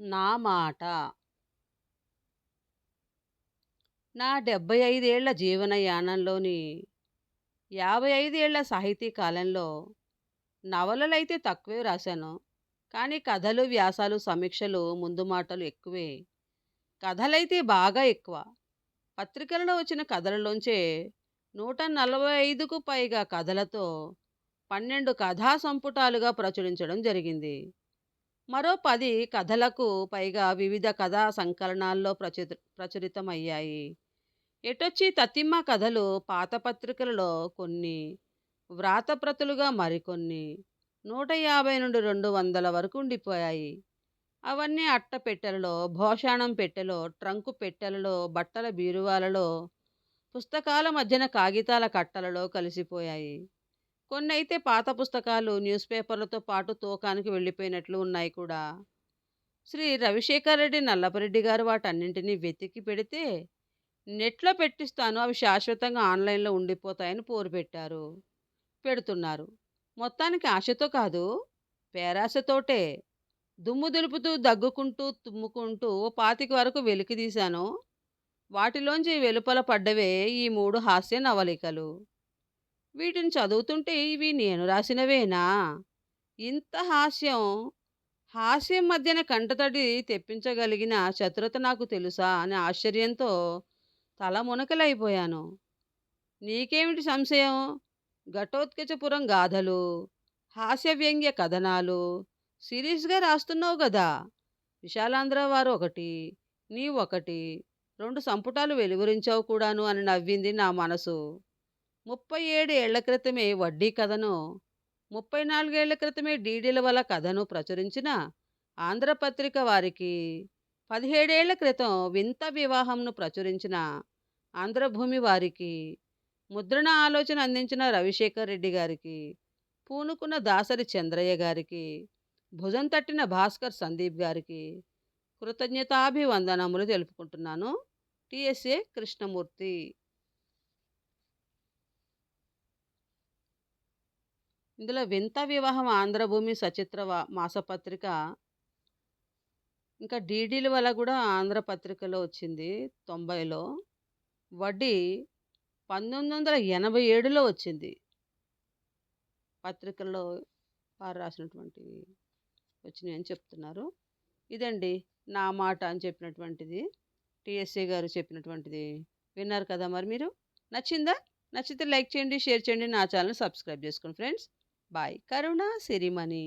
నా మాట. నా డెబ్బై ఐదేళ్ళ జీవనయానంలోని యాభై ఐదేళ్ళ సాహితీ కాలంలో నవలలైతే తక్కువే రాశాను. కానీ కథలు వ్యాసాలు సమీక్షలు ముందు మాటలు ఎక్కువే. కథలైతే బాగా ఎక్కువ. పత్రికలలో వచ్చిన కథలలోంచే నూట నలభై ఐదుకు పైగా కథలతో పన్నెండు కథా సంపుటాలుగా ప్రచురించడం జరిగింది. మరో పది కథలకు పైగా వివిధ కథా సంకలనాల్లో ప్రచురి ప్రచురితమయ్యాయి. ఎటొచ్చి తతిమ్మ కథలు పాత పత్రికలలో కొన్ని వ్రాతప్రతులుగా మరికొన్ని నూట యాభై నుండి రెండు వందల వరకు ఉండిపోయాయి. అవన్నీ అట్ట పెట్టెలలో భోషాణం పెట్టెలో ట్రంకు పెట్టెలలో బట్టల బీరువాలలో పుస్తకాల మధ్యన కాగితాల కట్టలలో కలిసిపోయాయి. కొన్ని అయితే పాత పుస్తకాలు న్యూస్ పేపర్లతో పాటు తూకానికి వెళ్ళిపోయినట్లు ఉన్నాయి కూడా. శ్రీ రవిశేఖర్ రెడ్డి నల్లపరెడ్డి గారు వాటన్నింటినీ వెతికి పెడితే నెట్లో పెట్టిస్తాను. అవి శాశ్వతంగా ఆన్లైన్లో ఉండిపోతాయని పోరు పెట్టారు. పెడుతున్నారు. మొత్తానికి ఆశతో కాదు పేరాశతోటే. దుమ్ము దులుపుతూ దగ్గుకుంటూ తుమ్ముకుంటూ ఓ పాతిక వరకు వెలికి తీశాను. వాటిలోంచి వెలుపల పడ్డవే ఈ మూడు హాస్య నవలికలు. వీటిని చదువుతుంటే ఇవి నేను రాసినవేనా? ఇంత హాస్యం. హాస్యం మధ్యన కంటతడి తెప్పించగలిగిన చతురత నాకు తెలుసా అని ఆశ్చర్యంతో తల మునకలైపోయాను. నీకేమిటి సంశయం? ఘటోత్కచపురం గాథలు హాస్య వ్యంగ్య కథనాలు సిరీస్గా రాస్తున్నావు కదా విశాలాంధ్ర వారు ఒకటి నీ ఒకటి రెండు సంపుటాలు వెలువరించావు కూడాను అని నవ్వింది నా మనసు. ముప్పై ఏడు ఏళ్ళ క్రితమే వడ్డీ కథను ముప్పై నాలుగేళ్ళ క్రితమే డీడీల వల్ల కథను ప్రచురించిన ఆంధ్రపత్రిక వారికి పదిహేడేళ్ళ క్రితం వింత వివాహంను ప్రచురించిన ఆంధ్రభూమి వారికి ముద్రణ ఆలోచన అందించిన రవిశేఖర్ రెడ్డి గారికి పూనుకున్న దాసరి చంద్రయ్య గారికి భుజం తట్టిన భాస్కర్ సందీప్ గారికి కృతజ్ఞతాభివందనములు తెలుపుకుంటున్నాను. టిఎస్ఏ కృష్ణమూర్తి. ఇందులో వింత వివాహం ఆంధ్రభూమి సచిత్ర మాసపత్రిక. ఇంకా డీడీల వల్ల కూడా ఆంధ్రపత్రికలో వచ్చింది తొంభైలో. వడ్డీ పంతొమ్మిది వందల ఎనభై ఏడులో వచ్చింది. పత్రికల్లో వారు రాసినటువంటివి వచ్చినాయి అని చెప్తున్నారు. ఇదండి నా మాట అని చెప్పినటువంటిది. టిఎస్ఏ గారు చెప్పినటువంటిది. విన్నారు కదా మరి మీరు? నచ్చిందా? నచ్చితే లైక్ చేయండి షేర్ చేయండి నా ఛానల్ సబ్స్క్రైబ్ చేసుకోండి ఫ్రెండ్స్. బాయ్. కరుణ సిరిమణి.